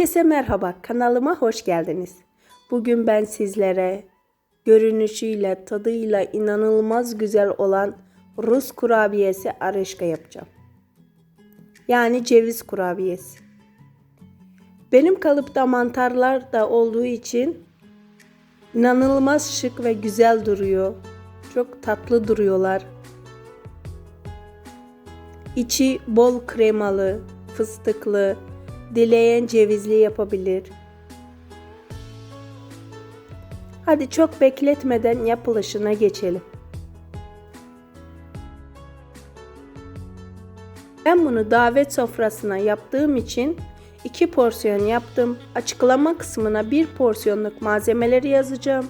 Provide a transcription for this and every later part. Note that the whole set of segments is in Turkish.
Herkese merhaba, kanalıma hoş geldiniz. Bugün ben sizlere görünüşüyle, tadıyla inanılmaz güzel olan Rus kurabiyesi areşka yapacağım. Yani ceviz kurabiyesi. Benim kalıpta mantarlar da olduğu için inanılmaz şık ve güzel duruyor. Çok tatlı duruyorlar. İçi bol kremalı, fıstıklı, dileyen cevizli yapabilir. Hadi çok bekletmeden yapılışına geçelim. Ben bunu davet sofrasına yaptığım için iki porsiyon yaptım. Açıklama kısmına bir porsiyonluk malzemeleri yazacağım.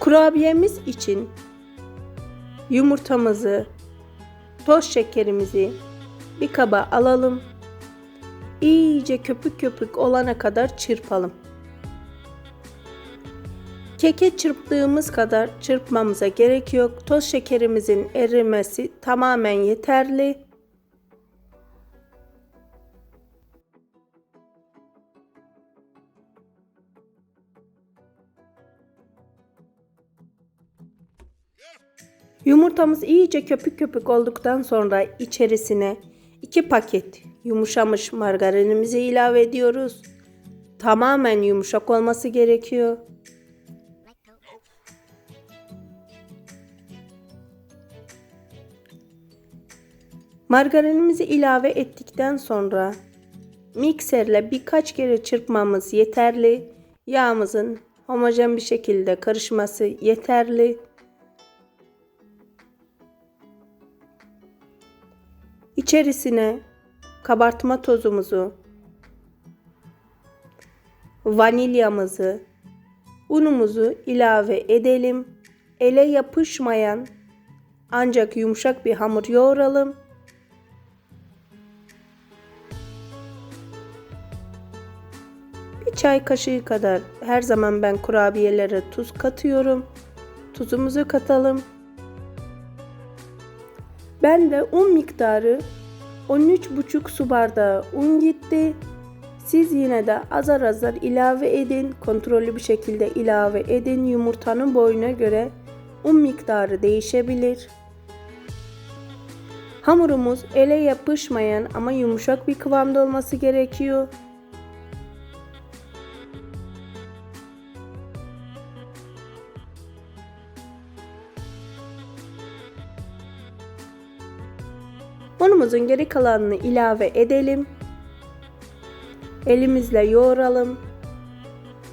Kurabiyemiz için yumurtamızı, toz şekerimizi bir kaba alalım. İyice köpük köpük olana kadar çırpalım. Keke çırptığımız kadar çırpmamıza gerek yok. Toz şekerimizin erimesi tamamen yeterli. Yumurtamız iyice köpük köpük olduktan sonra içerisine 2 paket yumuşamış margarinimizi ilave ediyoruz. Tamamen yumuşak olması gerekiyor. Margarinimizi ilave ettikten sonra mikserle birkaç kere çırpmamız yeterli. Yağımızın homojen bir şekilde karışması yeterli. İçerisine kabartma tozumuzu, vanilyamızı, unumuzu ilave edelim. Ele yapışmayan ancak yumuşak bir hamur yoğuralım. Bir çay kaşığı kadar her zaman ben kurabiyelere tuz katıyorum. Tuzumuzu katalım. Ben de un miktarı 13,5 su bardağı un gitti. Siz yine de azar azar ilave edin. Kontrollü bir şekilde ilave edin. Yumurtanın boyuna göre un miktarı değişebilir. Hamurumuz ele yapışmayan ama yumuşak bir kıvamda olması gerekiyor. Unumuzun geri kalanını ilave edelim. Elimizle yoğuralım.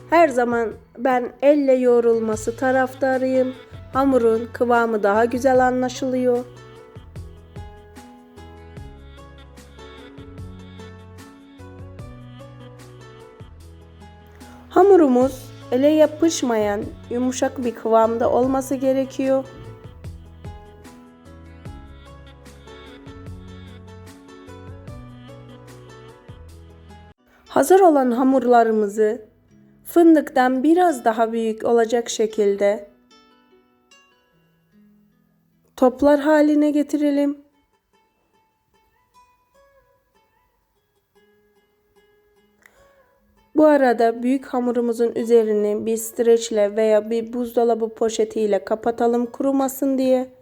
Her zaman ben elle yoğrulması taraftarıyım. Hamurun kıvamı daha güzel anlaşılıyor. Hamurumuz ele yapışmayan yumuşak bir kıvamda olması gerekiyor. Hazır olan hamurlarımızı fındıktan biraz daha büyük olacak şekilde toplar haline getirelim. Bu arada büyük hamurumuzun üzerini bir streçle veya bir buzdolabı poşetiyle kapatalım kurumasın diye.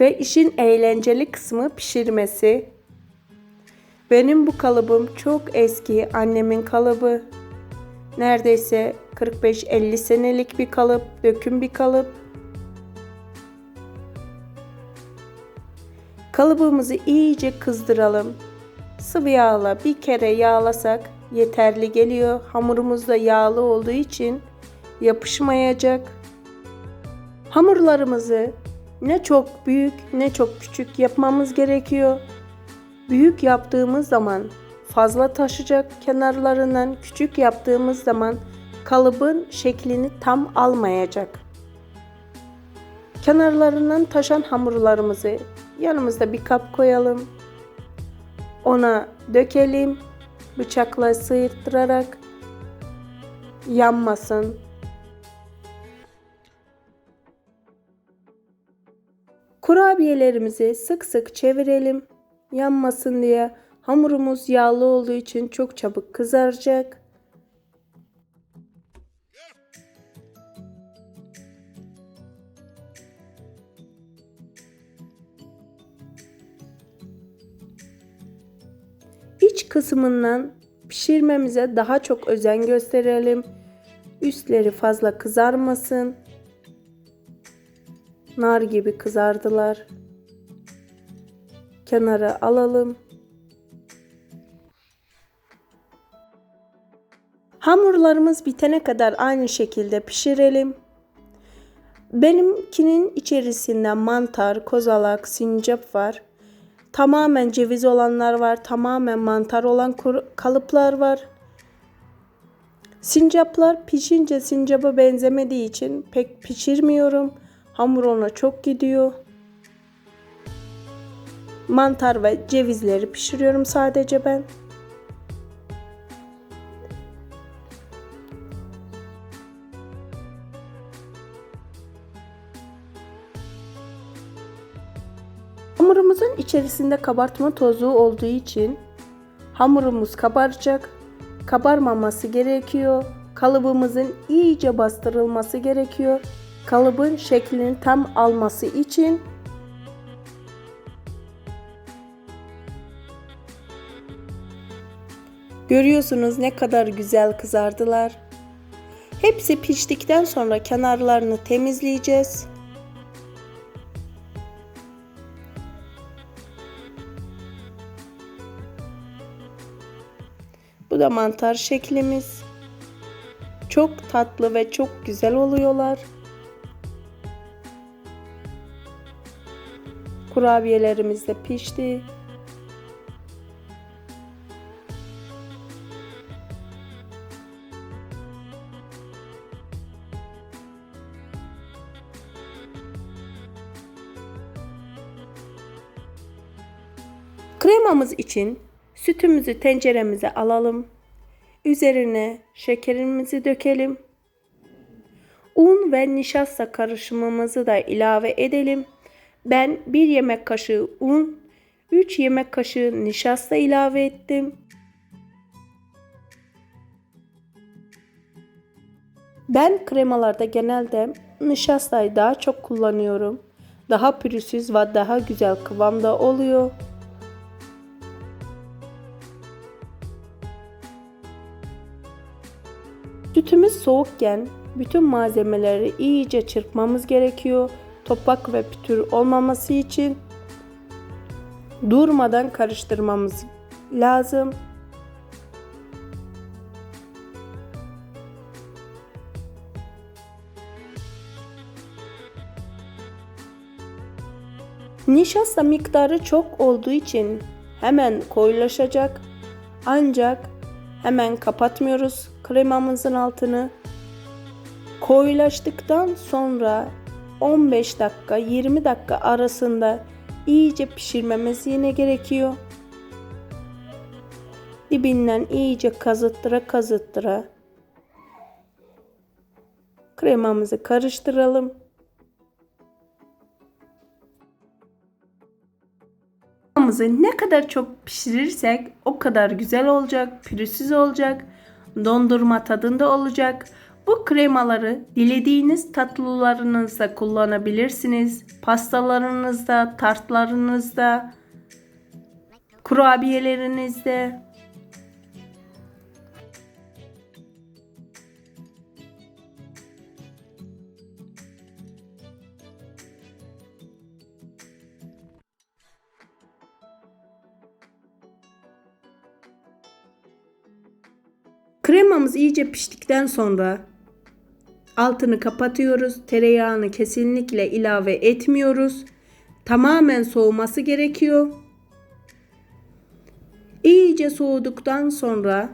Ve işin eğlenceli kısmı pişirmesi. Benim bu kalıbım çok eski annemin kalıbı. Neredeyse 45-50 senelik bir kalıp, döküm bir kalıp. Kalıbımızı iyice kızdıralım. Sıvı yağla bir kere yağlasak yeterli geliyor. Hamurumuz da yağlı olduğu için yapışmayacak. Hamurlarımızı ne çok büyük ne çok küçük yapmamız gerekiyor. Büyük yaptığımız zaman fazla taşacak kenarlarından, küçük yaptığımız zaman kalıbın şeklini tam almayacak. Kenarlarından taşan hamurlarımızı yanımızda bir kap koyalım. Ona dökelim. Bıçakla sıyırttırarak yanmasın. Kurabiyelerimizi sık sık çevirelim. Yanmasın diye. Hamurumuz yağlı olduğu için çok çabuk kızaracak. İç kısmından pişirmemize daha çok özen gösterelim. Üstleri fazla kızarmasın. Nar gibi kızardılar. Kenara alalım. Hamurlarımız bitene kadar aynı şekilde pişirelim. Benimkinin içerisinde mantar, kozalak, sincap var. Tamamen ceviz olanlar var. Tamamen mantar olan kalıplar var. Sincaplar pişince sincapa benzemediği için pek pişirmiyorum. Hamur ona çok gidiyor. Mantar ve cevizleri pişiriyorum sadece ben. Hamurumuzun içerisinde kabartma tozu olduğu için hamurumuz kabaracak. Kabarmaması gerekiyor. Kalıbımızın iyice bastırılması gerekiyor. Kalıbın şeklini tam alması için Görüyorsunuz ne kadar güzel kızardılar. Hepsi piştikten sonra kenarlarını temizleyeceğiz. Bu da mantar şeklimiz. Çok tatlı ve çok güzel oluyorlar. Kurabiyelerimiz de pişti. Kremamız için sütümüzü tenceremize alalım. Üzerine şekerimizi dökelim. Un ve nişasta karışımımızı da ilave edelim. Ben 1 yemek kaşığı un, 3 yemek kaşığı nişasta ilave ettim. Ben kremalarda genelde nişastayı daha çok kullanıyorum. Daha pürüzsüz ve daha güzel kıvamda oluyor. Sütümüz soğukken bütün malzemeleri iyice çırpmamız gerekiyor. Topak ve pütür olmaması için durmadan karıştırmamız lazım. Nişasta miktarı çok olduğu için hemen koyulaşacak. Ancak hemen kapatmıyoruz kremamızın altını. Koyulaştıktan sonra 15 dakika 20 dakika arasında iyice pişirmemiz yine gerekiyor. Dibinden iyice kazıttıra kazıttıra kremamızı karıştıralım. Kremamızı ne kadar çok pişirirsek o kadar güzel olacak, pürüzsüz olacak, dondurma tadında olacak. Bu kremaları dilediğiniz tatlılarınızda kullanabilirsiniz. Pastalarınızda, tartlarınızda, kurabiyelerinizde. Kremamız iyice piştikten sonra altını kapatıyoruz. Tereyağını kesinlikle ilave etmiyoruz. Tamamen soğuması gerekiyor. İyice soğuduktan sonra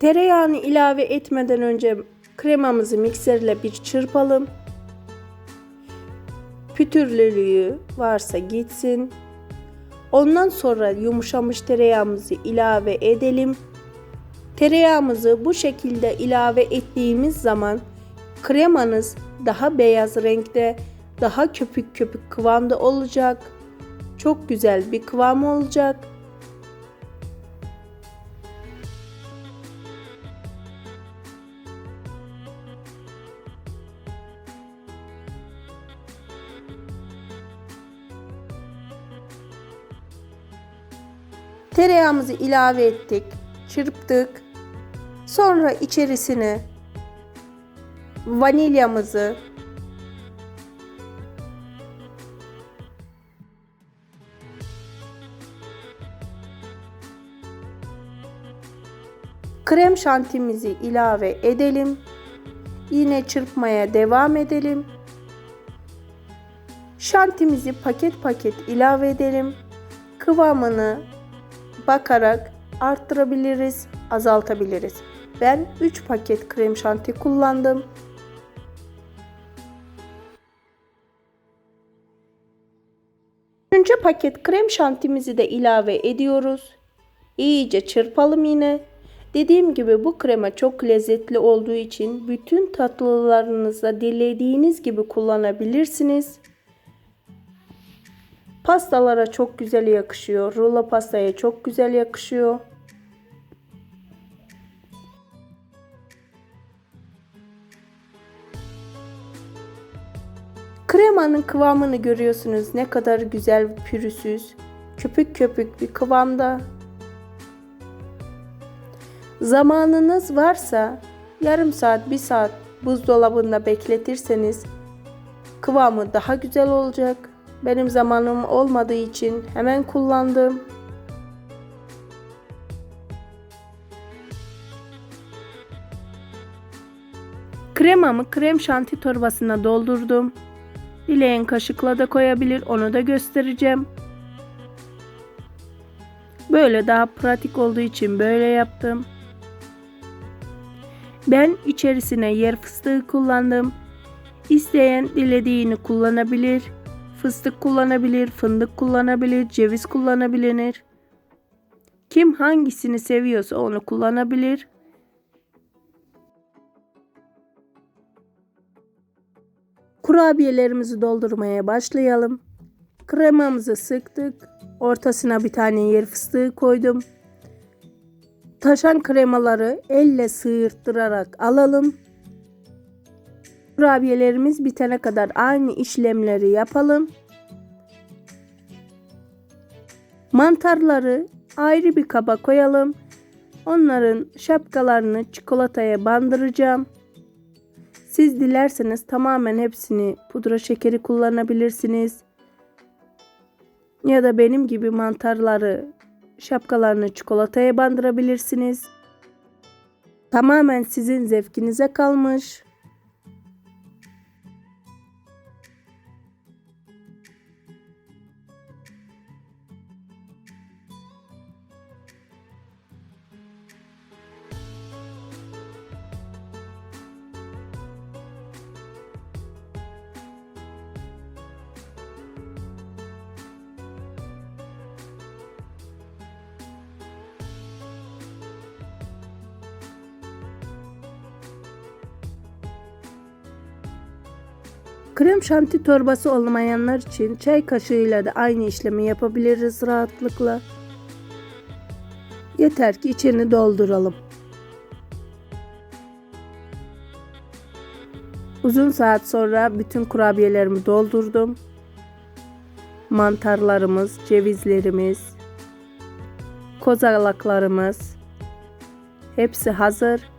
tereyağını ilave etmeden önce kremamızı mikserle bir çırpalım. Pütürlülüğü varsa gitsin. Ondan sonra yumuşamış tereyağımızı ilave edelim. Tereyağımızı bu şekilde ilave ettiğimiz zaman kremanız daha beyaz renkte, daha köpük köpük kıvamda olacak. Çok güzel bir kıvam olacak. Tereyağımızı ilave ettik, çırptık. Sonra içerisine vanilyamızı krem şantimizi ilave edelim. Yine çırpmaya devam edelim. Şantimizi paket paket ilave edelim. Kıvamını bakarak arttırabiliriz, azaltabiliriz. Ben 3 paket krem şanti kullandım. Üçüncü paket krem şantimizi de ilave ediyoruz. İyice çırpalım yine. Dediğim gibi bu krema çok lezzetli olduğu için bütün tatlılarınızda dilediğiniz gibi kullanabilirsiniz. Pastalara çok güzel yakışıyor. Rulo pastaya çok güzel yakışıyor. Kremanın kıvamını görüyorsunuz. Ne kadar güzel pürüzsüz. Köpük köpük bir kıvamda. Zamanınız varsa yarım saat, bir saat buzdolabında bekletirseniz kıvamı daha güzel olacak. Benim zamanım olmadığı için hemen kullandım. Kremamı krem şanti torbasına doldurdum. Dileyen kaşıkla da koyabilir onu da göstereceğim. Böyle daha pratik olduğu için böyle yaptım. Ben içerisine yer fıstığı kullandım. İsteyen dilediğini kullanabilir. Fıstık kullanabilir, fındık kullanabilir, ceviz kullanabilir. Kim hangisini seviyorsa onu kullanabilir. Kurabiyelerimizi doldurmaya başlayalım. Kremamızı sıktık. Ortasına bir tane yer fıstığı koydum. Taşan kremaları elle sıyırttırarak alalım. Kurabiyelerimiz bitene kadar aynı işlemleri yapalım. Mantarları ayrı bir kaba koyalım. Onların şapkalarını çikolataya bandıracağım. Siz dilerseniz tamamen hepsini pudra şekeri kullanabilirsiniz. Ya da benim gibi mantarları şapkalarını çikolataya bandırabilirsiniz. Tamamen sizin zevkinize kalmış. Krem şanti torbası olmayanlar için çay kaşığıyla da aynı işlemi yapabiliriz rahatlıkla. Yeter ki içini dolduralım. Uzun saat sonra bütün kurabiyelerimi doldurdum. Mantarlarımız, cevizlerimiz, kozalaklarımız hepsi hazır.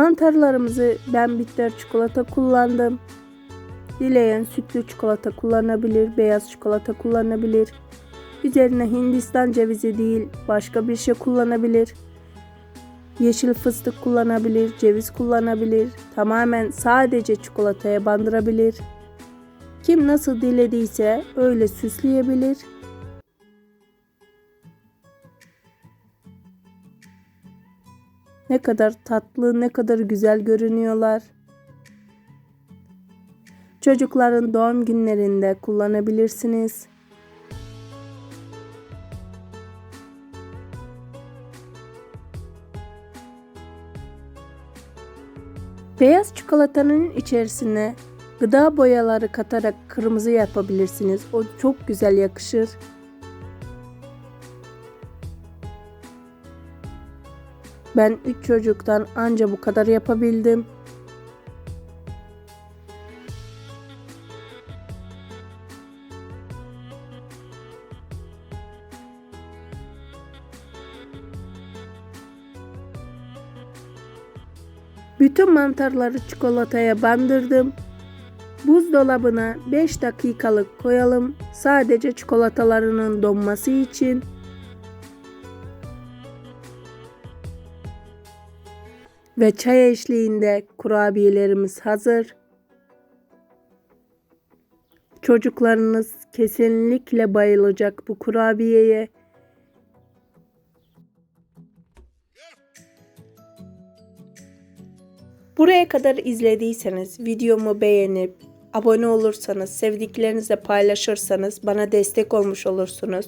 Mantarlarımızı ben bitter çikolata kullandım. Dileyen sütlü çikolata kullanabilir, beyaz çikolata kullanabilir. Üzerine Hindistan cevizi değil başka bir şey kullanabilir. Yeşil fıstık kullanabilir, ceviz kullanabilir. Tamamen sadece çikolataya bandırabilir. Kim nasıl dilediyse öyle süsleyebilir. Ne kadar tatlı, ne kadar güzel görünüyorlar. Çocukların doğum günlerinde kullanabilirsiniz. Beyaz çikolatanın içerisine gıda boyaları katarak kırmızı yapabilirsiniz. O çok güzel yakışır. Ben üç çocuktan anca bu kadar yapabildim. Bütün mantarları çikolataya bandırdım. Buzdolabına 5 dakikalık koyalım. Sadece çikolatalarının donması için. Ve çay eşliğinde kurabiyelerimiz hazır. Çocuklarınız kesinlikle bayılacak bu kurabiyeye. Buraya kadar izlediyseniz videomu beğenip abone olursanız, sevdiklerinizle paylaşırsanız bana destek olmuş olursunuz.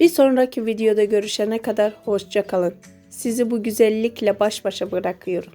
Bir sonraki videoda görüşene kadar hoşça kalın. Sizi bu güzellikle baş başa bırakıyorum.